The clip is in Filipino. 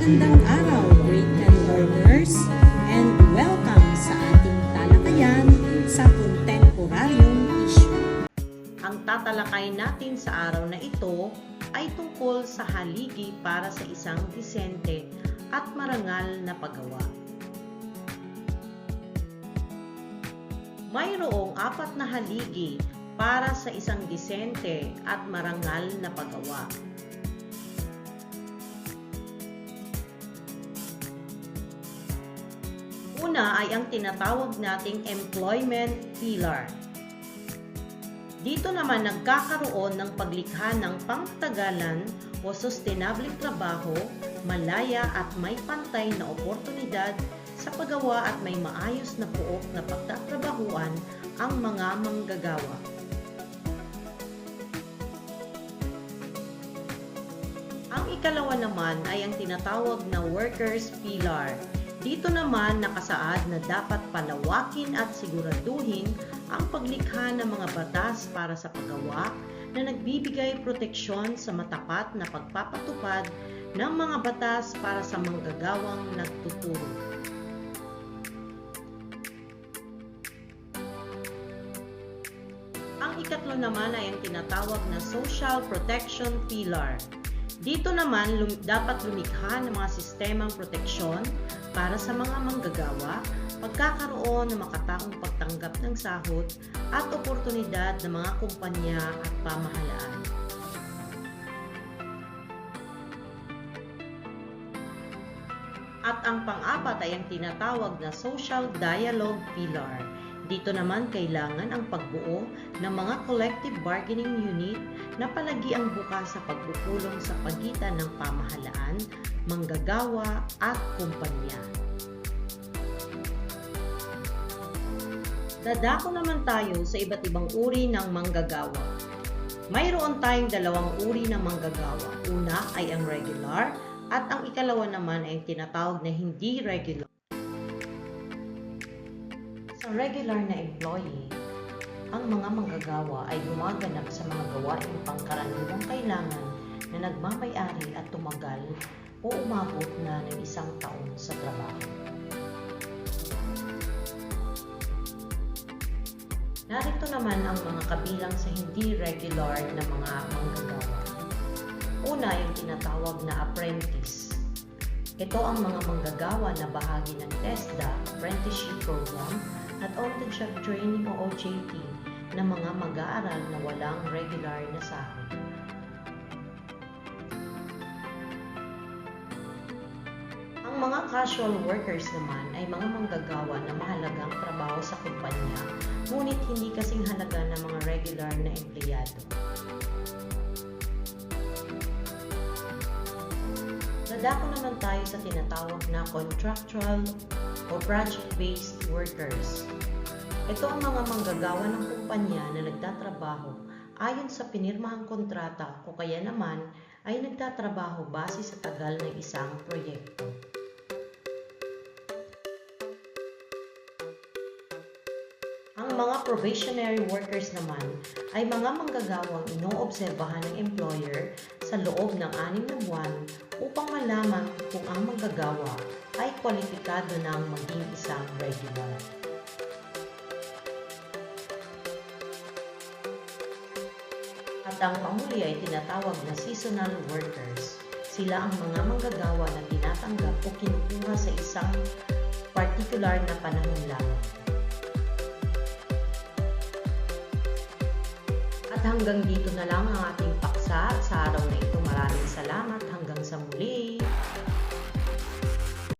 Magandang araw, grade 10 learners, and welcome sa ating talakayan sa kontemporaryong issue. Ang tatalakay natin sa araw na ito ay tungkol sa haligi para sa isang disente at marangal na paggawa. Mayroong apat na haligi para sa isang disente at marangal na paggawa. Una ay ang tinatawag nating employment pillar. Dito naman nagkakaroon ng paglikha ng pangtagalan o sustainable trabaho, malaya at may pantay na oportunidad sa paggawa at may maayos na puok na pagtatrabahuan ang mga manggagawa. Ang ikalawa naman ay ang tinatawag na workers pillar. Dito naman nakasaad na dapat palawakin at siguraduhin ang paglikha ng mga batas para sa paggawa na nagbibigay proteksyon sa matapat na pagpapatupad ng mga batas para sa manggagawang nagtuturo. Ang ikatlo naman ay ang tinatawag na social protection pillar. Dito naman lum- dapat lumikha ng mga sistemang proteksyon para sa mga manggagawa, pagkakaroon ng makataong pagtanggap ng sahod at oportunidad ng mga kumpanya at pamahalaan. At ang pang-apat ay ang tinatawag na social dialogue pillar. Dito naman kailangan ang pagbuo ng mga collective bargaining unit na palagi ang bukas sa pagpupulong sa pagitan ng pamahalaan, manggagawa at kumpanya. Dadako naman tayo sa iba't ibang uri ng manggagawa. Mayroon tayong dalawang uri ng manggagawa. Una ay ang regular at ang ikalawa naman ay tinatawag na hindi regular. Regular na employee, ang mga manggagawa ay gumaganap sa mga gawaing pangkaraniwang kailangan na nagmamayari at tumagal o umabot na ng isang taon sa trabaho. Narito naman ang mga kabilang sa hindi regular na mga manggagawa. Una yung tinatawag na apprentice. Ito ang mga manggagawa na bahagi ng TESDA Apprenticeship Program at On-the-Job Training o OJT na mga mag-aaral na walang regular na sahod. Ang mga casual workers naman ay mga manggagawa na mahalagang trabaho sa kumpanya ngunit hindi kasing halaga ng mga regular na empleyado. Dadako naman tayo sa tinatawag na contractual o project-based workers. Ito ang mga manggagawa ng kumpanya na nagtatrabaho ayon sa pinirmahang kontrata o kaya naman ay nagtatrabaho base sa tagal ng isang proyekto. Ang mga probationary workers naman ay mga manggagawang inoobserbahan ng employer sa loob ng anim na buwan upang malaman kung ang manggagawa kwalipikado ng maging isang regular. At ang panghuli ay tinatawag na seasonal workers. Sila ang mga manggagawa na tinatanggap o kinukuha sa isang particular na panahon lamang. At hanggang dito na lang ang ating paksa sa araw na